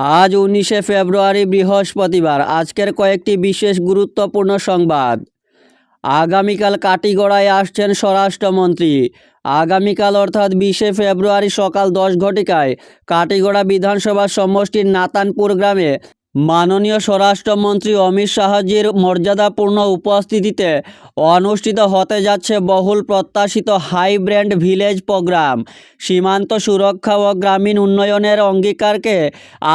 আজ উনিশে ফেব্রুয়ারি বৃহস্পতিবার, আজকের কয়েকটি বিশেষ গুরুত্বপূর্ণ সংবাদ। আগামীকাল কাটিগড়ায় আসছেন স্বরাষ্ট্রমন্ত্রী। আগামীকাল অর্থাৎ বিশে ফেব্রুয়ারি সকাল দশ ঘটিকায় কাটিগড়া বিধানসভা সমষ্টির নাতানপুর গ্রামে মাননীয় স্বরাষ্ট্রমন্ত্রী অমিত শাহজির মর্যাদাপূর্ণ উপস্থিতিতে অনুষ্ঠিত হতে যাচ্ছে বহুল প্রত্যাশিত হাই ব্র্যান্ড ভিলেজ প্রোগ্রাম। সীমান্ত সুরক্ষা ও গ্রামীণ উন্নয়নের অঙ্গীকারকে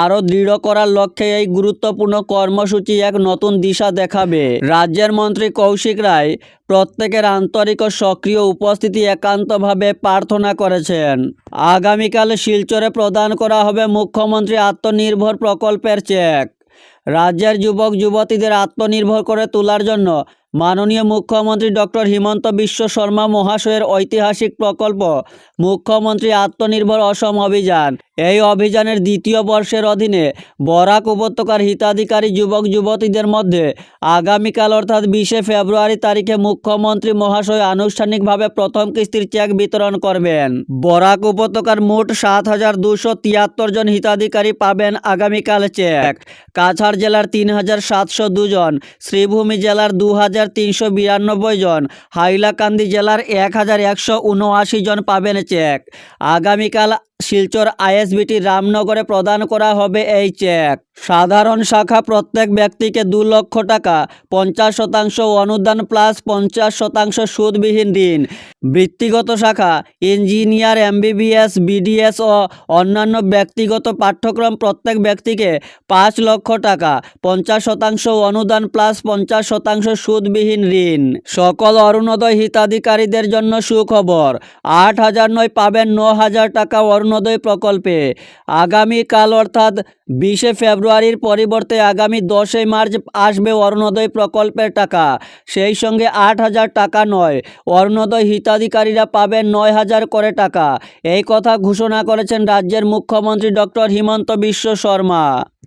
আরও দৃঢ় করার লক্ষ্যে এই গুরুত্বপূর্ণ কর্মসূচি এক নতুন দিশা দেখাবে। রাজ্যের মন্ত্রী কৌশিক রায় প্রত্যেকের আন্তরিক ও সক্রিয় উপস্থিতি একান্তভাবে প্রার্থনা করেছেন। আগামীকাল শিলচরে প্রদান করা হবে মুখ্যমন্ত্রী আত্মনির্ভর প্রকল্পের চেক। রাজ্যের যুবক যুবতীদের আত্মনির্ভর করে তোলার জন্য মাননীয় মুখ্যমন্ত্রী ডক্টর হিমন্ত বিশ্ব শর্মা মহাশয়ের ঐতিহাসিক প্রকল্প, মুখ্যমন্ত্রী আত্মনির্ভর অসম অভিযান। এই অভিযানের দ্বিতীয় বর্ষের অধীনে বরাক উপত্যকার হিতাধিকারী যুবক যুবতীদের মধ্যে আগামীকাল অর্থাৎ বিশে ফেব্রুয়ারি তারিখে মুখ্যমন্ত্রী মহাশয় আনুষ্ঠানিকভাবে প্রথম কিস্তির চেক বিতরণ করবেন। বরাক উপত্যকার মোট সাত হাজার দুশো তিয়াত্তর জন হিতাধিকারী পাবেন আগামীকাল চেক। কাছাড় জেলার তিন হাজার সাতশো দুজন, শ্রীভূমি জেলার দু হাজার তিনশো বিরানব্বই জন। হাইলাকান্দি জেলার এক হাজার একশো উনআশি জন পাবেন চেক। আগামীকাল শিলচর আইএসবিটি রামনগরে প্রদান করা হবে এই চেক। সাধারণ শাখা প্রত্যেক ব্যক্তিকে দু লক্ষ টাকা, পঞ্চাশ শতাংশ অনুদান প্লাস পঞ্চাশ শতাংশ সুদবিহীন ঋণ। বৃত্তিগত শাখা, ইঞ্জিনিয়ার, এমবিবিএস, বিডিএস ও অন্যান্য ব্যক্তিগত পাঠ্যক্রম প্রত্যেক ব্যক্তিকে পাঁচ লক্ষ টাকা, পঞ্চাশ শতাংশ অনুদান প্লাস পঞ্চাশ শতাংশ সুদবিহীন ঋণ। সকল অরুণোদয় হিতাধিকারীদের জন্য সুখবর, আট হাজার নয় পাবেন ন হাজার টাকা অরুণোদয় প্রকল্পে। আগামীকাল অর্থাৎ বিশে ফেব্রুয়ারির পরিবর্তে আগামী দশই মার্চ আসবে অরুণোদয় প্রকল্পের টাকা। সেই সঙ্গে আট হাজার টাকা নয়, অরুণোদয় হিতাধিকারীরা পাবেন নয় হাজার করে টাকা। এই কথা ঘোষণা করেছেন রাজ্যের মুখ্যমন্ত্রী ডক্টর হিমন্ত বিশ্ব শর্মা।